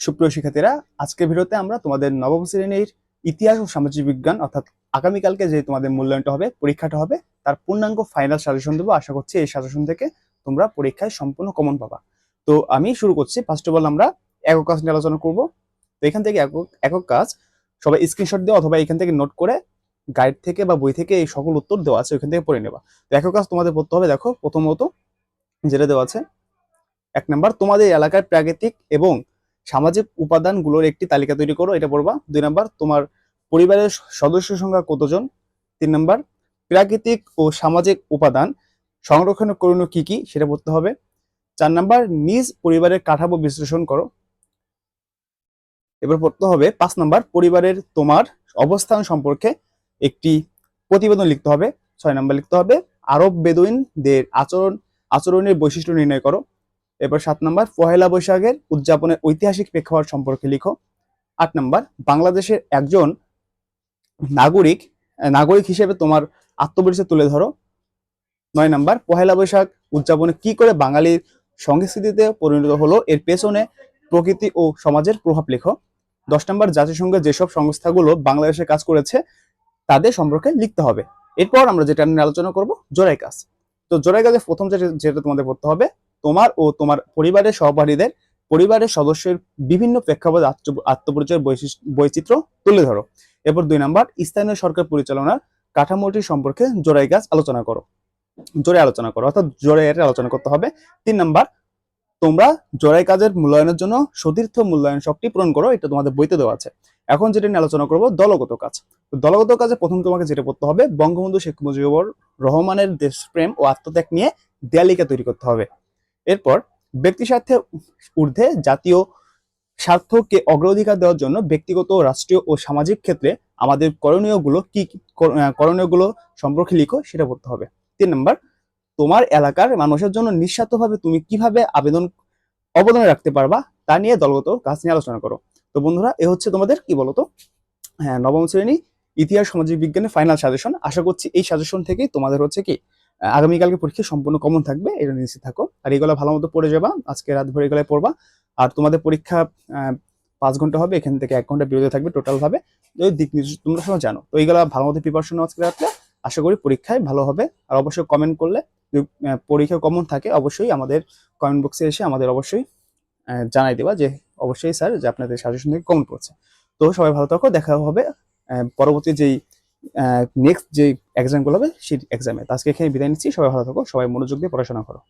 সুপ্রিয় শিক্ষার্থীরা, আজকের ভিডিওতে আমরা তোমাদের নবম শ্রেণির ইতিহাস ও সামাজিক বিজ্ঞান, অর্থাৎ আগামীকালকে যে তোমাদের মূল্যায়নটা হবে, পরীক্ষাটা হবে, তার পূর্ণাঙ্গ ফাইনাল সাজেশন দেবো। আশা করছি এই সাজেশন থেকে তোমরা পরীক্ষায় সম্পূর্ণ কমন পাবা। তো আমি শুরু করছি। ফার্স্ট অফ অল আমরা একক কাজ নিয়ে আলোচনা করব। তো এখান থেকে একক একক কাজ সবাই স্ক্রিনশট দিয়ে অথবা এখান থেকে নোট করে গাইড থেকে বা বই থেকে এই সকল উত্তর দেওয়া আছে, ওইখান থেকে পড়ে নেবা। তো একক কাজ তোমাদের পড়তে হবে, দেখো, প্রথমত যেটা দেওয়া আছে, এক নাম্বার তোমাদের এলাকার প্রাকৃতিক এবং সামাজিক উপাদানগুলোর একটি তালিকা তৈরি করো, এটা পড়বা। দুই নাম্বার, তোমার পরিবারের সদস্য সংখ্যা কতজন? তিন নাম্বার, প্রাকৃতিক ও সামাজিক উপাদান সংরক্ষণ করণীয় কি কি, সেটা পড়তে হবে। চার নাম্বার, নিজ পরিবারের কাঠামো বিশ্লেষণ করো। এবার পড়তে হবে, পাঁচ নাম্বার, পরিবারের তোমার অবস্থান সম্পর্কে একটি প্রতিবেদন লিখতে হবে। ছয় নাম্বার লিখতে হবে আরব বেদুইনদের আচরণ, আচরণের বৈশিষ্ট্য নির্ণয় করো। এরপর সাত নম্বর, পহেলা বৈশাখের উদযাপনের ঐতিহাসিক প্রেক্ষাপট সম্পর্কে লিখো। আট নম্বর, বাংলাদেশের একজন নাগরিক নাগরিক হিসেবে তোমার আত্মপরিচয় তুলে ধরো। নয় নাম্বার, পহেলা বৈশাখ উদযাপনে কি করে বাঙালির সংস্কৃতিতে পরিণত হলো, এর পেছনে প্রকৃতি ও সমাজের প্রভাব লেখো। দশ নম্বর জাতিসংঘের যেসব সংস্থাগুলো বাংলাদেশে কাজ করেছে, তাদের সম্পর্কে লিখতে হবে। এরপর আমরা যেটা নিয়ে আলোচনা করব জোড়াই কাজ। তো জোড়াই কাজে প্রথম যেটা তোমাদের পড়তে হবে তোমার ও তোমার পরিবারের সহপাঠীদের পরিবারের সদস্যের বিভিন্ন প্রেক্ষাপট আত্ম- আত্মপরিচয়ের বৈচিত্র্য তুলে ধরো। এরপর দুই নাম্বার, স্থানীয় সরকার পরিচালনার কাঠামোটি সম্পর্কে জোড়াই কাজ আলোচনা করো। জোরে আলোচনা করো, অর্থাৎ জোরে আলোচনা করতে হবে। তিন নাম্বার, তোমরা জোড়াই কাজের মূল্যায়নের জন্য সতীর্থ মূল্যায়ন শক্তি পূরণ করো, এটা তোমাদের বইতে দেওয়া আছে। এখন যেটা নিয়ে আলোচনা করব, দলগত কাজ। দলগত কাজে প্রথম তোমাকে যেটা করতে হবে, বঙ্গবন্ধু শেখ মুজিবুর রহমানের দেশপ্রেম ও আত্মত্যাগ নিয়ে দেয়ালিকা তৈরি করতে হবে। এরপর ব্যক্তি স্বার্থে ঊর্ধ্বে জাতীয় স্বার্থকে অগ্রাধিকার দেওয়ার জন্য ব্যক্তিগত, রাষ্ট্রীয় ও সামাজিক ক্ষেত্রে আমাদের করণীয়গুলো কি করণীয়গুলো সম্পর্কে লিখো, সেটা বলতে হবে। তিন নম্বর, তোমার এলাকার মানুষের জন্য নিঃস্বার্থভাবে তুমি কীভাবে আবেদন, অবদান রাখতে পারবা তা নিয়ে দলগত কাজ নিয়ে আলোচনা করো। তো বন্ধুরা, এ হচ্ছে তোমাদের কি বলতো? হ্যাঁ নবম শ্রেণি ইতিহাস, সামাজিক বিজ্ঞানের ফাইনাল সাজেশন আশা করছি এই সাজেশন থেকেই তোমাদের হচ্ছে কি আগামীকালকে পরীক্ষা সম্পূর্ণ কমন থাকবে, এটা নিশ্চিত থাকো। আর এগুলো ভালো মতো পড়ে যাবা, আজকে রাত ভরে এগুলো পড়বা। আর তোমাদের পরীক্ষা পাঁচ ঘণ্টা হবে, এখান থেকে এক ঘণ্টা বিরতি থাকবে টোটাল ভাবে। যদি দিক নির্দেশ, তোমরা সবাই জানো। তো এইগুলো ভালো মতো প্রিপারেশন আজকে রাখলে আশা করি পরীক্ষায় ভালো হবে। আর অবশ্যই কমেন্ট করলে পরীক্ষা কমন থাকে, অবশ্যই আমাদের কমেন্ট বক্সে এসে আমাদের অবশ্যই জানাই দেবা যে, অবশ্যই স্যার যে আপনাদের সাজেশন থেকে কমেন্ট পড়ছে। তো সবাই ভালো থাকো, দেখা হবে পরবর্তী যেই নেক্সট যে এক্সামগুলো হবে, সেই এক্সামে তো আজকে এখানে বিদায় নিচ্ছি। সবাই ভালো থাকো, সবাই মনোযোগ দিয়ে পড়াশোনা করো।